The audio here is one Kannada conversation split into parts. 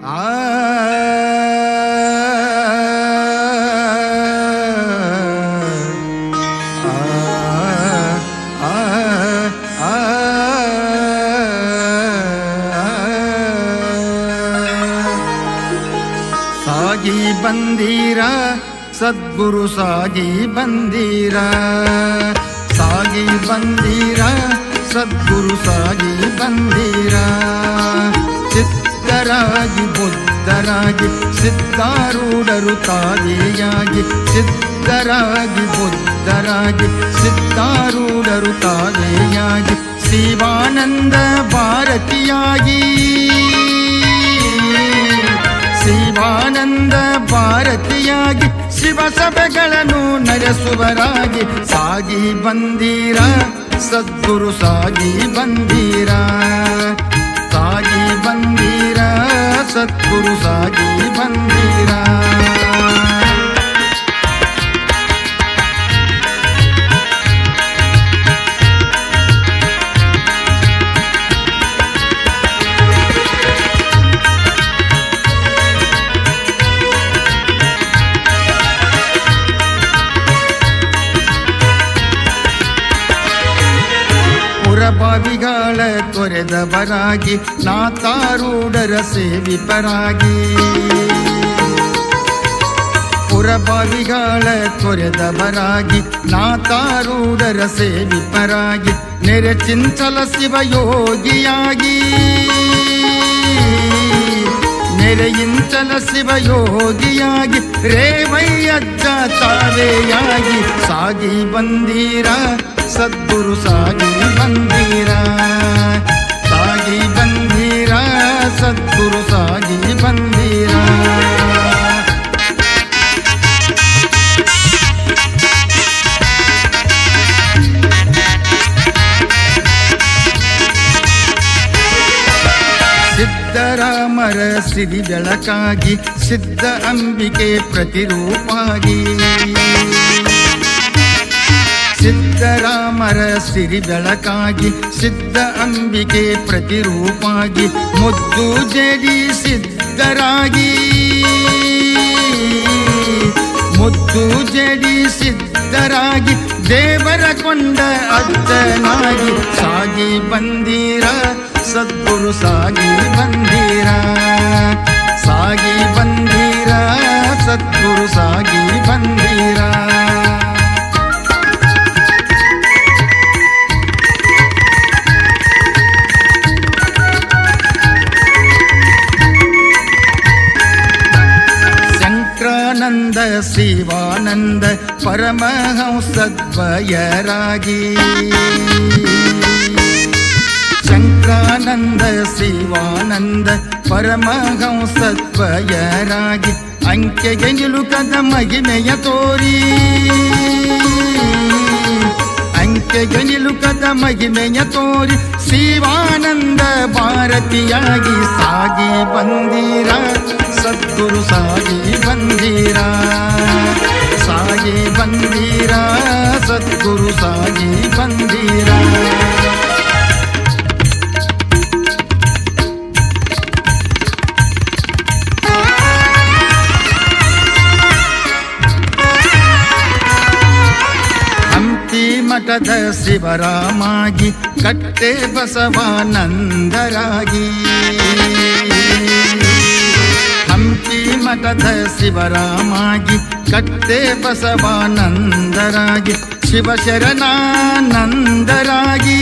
ಸಾಗಿ ಬಂದೀರ ಸದ್ಗುರು ಸಾಗಿ ಬಂದೀರ. ಸಾಗಿ ಬಂದೀರ ಸದ್ಗುರು ಸಾಗಿ ಬಂದೀರ. ಸಿದ್ಧರಾಗಿ ಬುದ್ಧರಾಗಿ, ಸಿದ್ಧಾರೂಢರು ತಾದೆಯಾಗಿ ಸಿದ್ಧರಾಗಿ, ಬುದ್ಧರಾಗಿ, ಸಿದ್ಧಾರೂಢರು ತಾದೆಯಾಗಿ ಶಿವಾನಂದ ಭಾರತಿಯಾಗಿ. ಶಿವಾನಂದ ಭಾರತಿಯಾಗಿ, ಶಿವಸಭೆಗಳನ್ನು ನಡೆಸುವರಾಗಿ, ಸಾಗಿ ಬಂದೀರ, ಸದ್ಗುರು ಸಾಗಿ ಬಂದೀರ, ಸಾಗಿ ಸದ್ಗುರು ಸಾಗಿ ಬಂದೀರ ತೊರೆದವರಾಗಿ ನಾತಾರೂಢರ ಸೇವಿಪರಾಗಿ ಪುರಬಾವಿಗಳ ತೊರೆದವರಾಗಿ ನಾತಾರೂಢರ ಸೇವಿಪರಾಗಿ ನೆರೆ ಚಿಂಚಲ ಶಿವಯೋಗಿಯಾಗಿ. ನೆರೆಯಿಂಚಲ ಶಿವಯೋಗಿಯಾಗಿ, ರೇವಯ್ಯಜ್ಜ ತಾವೆಯಾಗಿ, ಸಾಗಿ ಬಂದೀರ, ಸದ್ಗುರು ಸಾಗಿ ಬಂದೀರ. ಸಿದ್ಧರಾಮರ ಸಿರಿ ಬೆಳಕಾಗಿ, ಸಿದ್ಧ ಅಂಬಿಕೆ ಪ್ರತಿರೂಪಾಗಿ. ಸಿದ್ಧರಾಮರ ಸಿರಿ ಬೆಳಕಾಗಿ, ಸಿದ್ಧ ಅಂಬಿಕೆ ಪ್ರತಿರೂಪಾಗಿ, ಮುದ್ದು ಜಡಿ ಸಿದ್ಧರಾಗಿ. ಮುದ್ದು ಜಡಿ ಸಿದ್ಧರಾಗಿ, ದೇವರ ಕೊಂಡ ಅಜ್ಜನಾಗಿ, ಸಾಗಿ ಬಂದೀರ ಸದ್ಗುರು ಸಾಗಿ ಬಂದೀರ ಸಾಗಿ ಬಂದೀರ ಸದ್ಗುರು ಸಾಗಿ ಬಂದೀರ ಶಂಕ್ರಾನಂದ ಶಿವಾನಂದ ಪರಮಹಂಸದ್ವಯರಾಗಿ ಶಂಕ್ರಾನಂದ ಶಿವಾನಂದ, ಪರಮಹಂಸತ್ವಯರಾಗಿ ಅಂಕೆಗೆ ನಿಲುಕದ ಮಹಿಮೆಯ ತೋರಿ. ಅಂಕೆಗೆ ನಿಲುಕದ ಮಹಿಮೆಯ ತೋರಿ. ಶಿವಾನಂದ ಭಾರತಿಯಾಗಿ ಸಾಗಿ ಬಂದೀರ, ಸದ್ಗುರು ಸಾಗಿ ಬಂದೀರ. ಸಾಗಿ ಬಂದೀರ, ಸದ್ಗುರು ಸಾಗಿ ಬಂದೀರ. ಮಠದ ಶಿವರಾಮಾಗಿ ಕಟ್ಟೆ ಬಸವಾನಂದರಾಗಿ. ಹಂಪಿ ಮಠದ ಶಿವರಾಮಾಗಿ ಕಟ್ಟೆ ಬಸವಾನಂದರಾಗಿ ಶಿವಶರಣಾನಂದರಾಗಿ.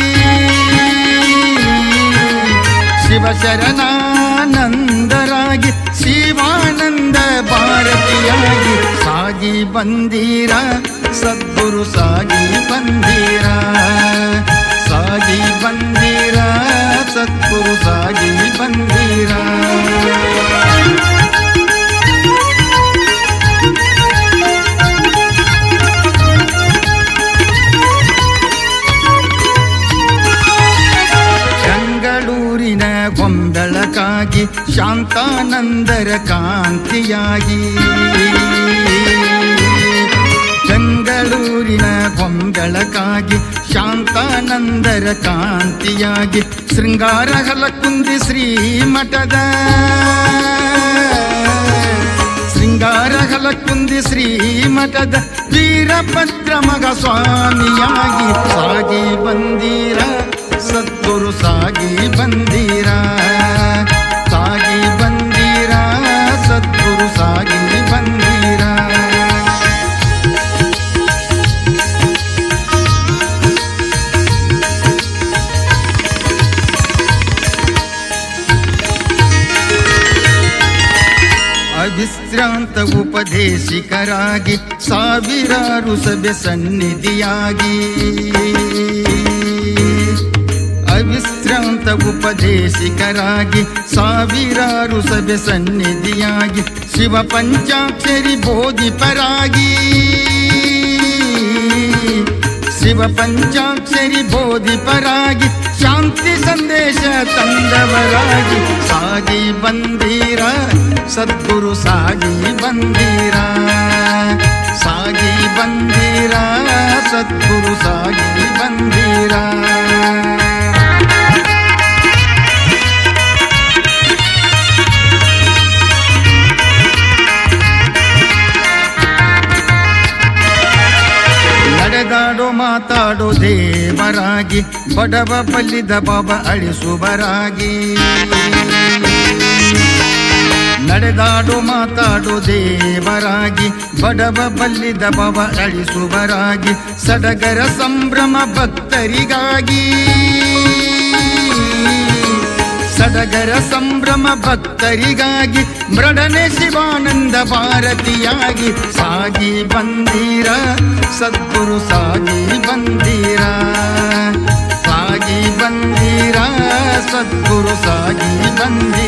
ಶಿವಶರಣಾನಂದರಾಗಿ. ಶಿವಾನಂದ ಭಾರತಿಯಾಗಿ ಸಾಗಿ ಬಂದೀರ ಸದ್ಗುರು ಸಾಗಿ ಬಂದೀರ ಸಾಗಿ ಬಂದೀರ ಸದ್ಗುರು ಸಾಗಿ ಗೊಂಬೆಳಕಾಗಿ ಶಾಂತಾನಂದರ ಕಾಂತಿಯಾಗಿ. ಬೆಂಗಳೂರಿನ ಗೊಂಗಳಕ್ಕಾಗಿ ಶಾಂತಾನಂದರ ಕಾಂತಿಯಾಗಿ ಶೃಂಗಾರ ಹಲಕುಂದಿ ಶ್ರೀಮಠದ. ಶೃಂಗಾರ ಹಲಕುಂದಿ ಶ್ರೀಮಠದ ವೀರಭದ್ರ ಮಗ ಸ್ವಾಮಿಯಾಗಿ ಸಾಗಿ ಬಂದೀರ, ಸದ್ಗುರು ಸಾಗಿ ಬಂದೀರ. ಅವಿಶ್ರಾಂತ ಉಪದೇಶಿಕರಾಗಿ ಸಾವಿರಾರು ಸಭೆ ಸನ್ನಿಧಿಯಾಗಿ ಅವಿಶ್ರಾಂತ ಉಪದೇಶಿಕರಾಗಿ ಸಾವಿರಾರು ಸಭೆ ಸನ್ನಿಧಿಯಾಗಿ ಶಿವ ಪಂಚಾಕ್ಷರಿ ಬೋಧಿಪರಾಗಿ ಶಿವ ಪಂಚಾಕ್ಷರಿ ಬೋಧಿಪರಾಗಿ ಶಾಂತಿ ಸಂದೇಶ ತಂದವರಾಗಿ ಸಾಗಿ ಬಂದೀರ ಸದ್ಗುರು ಸಾಗಿ ಬಂದೀರ? ಸಾಗಿ ಬಂದೀರ? ಸದ್ಗುರು ಸಾಗಿ ಬಂದೀರ? ನಡೆದಾಡೋ ಮಾತಾಡೋ ದೇವರಾಗಿ, ಬಡವ ಬಲ್ಲಿದ ಬಾಬ ಅಳಿಸುವರಾಗಿ. ನಡೆದಾಡೋ ಮಾತಾಡು ದೇವರಾಗಿ, ಬಡವ ಬಲ್ಲಿದ ಬವ ಅಳಿಸುವರಾಗಿ, ಸಡಗರ ಸಂಭ್ರಮ ಭಕ್ತರಿಗಾಗಿ. ಸಡಗರ ಸಂಭ್ರಮ ಭಕ್ತರಿಗಾಗಿ, ಮೃಡನೆ ಶಿವಾನಂದ ಭಾರತಿಯಾಗಿ, ಸಾಗಿ ಬಂದೀರ, ಸದ್ಗುರು ಸಾಗಿ ಬಂದೀರ. ಸಾಗಿ ಬಂದೀರ, ಸದ್ಗುರು ಸಾಗಿ ಬಂದೀರ.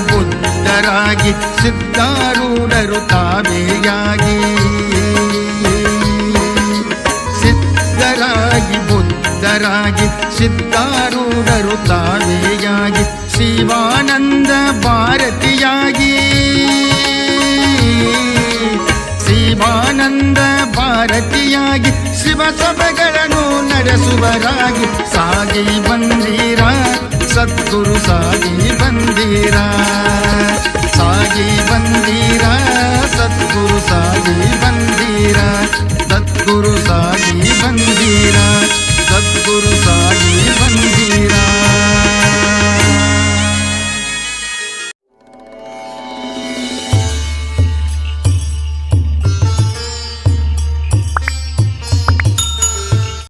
ಬುದ್ಧರಾಗಿ ಸಿದ್ಧಾರೂಢರು ತಾವೇಯಾಗಿ. ಸಿದ್ಧರಾಗಿ ಬುದ್ಧರಾಗಿ ಸಿದ್ಧಾರೂಢರು ತಾವೇಯಾಗಿ. ಶಿವಾನಂದ ಭಾರತಿಯಾಗಿ. ಶಿವಾನಂದ ಭಾರತಿಯಾಗಿ ಶಿವ ಸಭೆಗಳನ್ನು ನಡೆಸುವರಾಗಿ ಸಾಗಿ ಬಂದೀರ. ಸದ್ಗುರು ಸಾಗಿ ಬಂದಿರಾ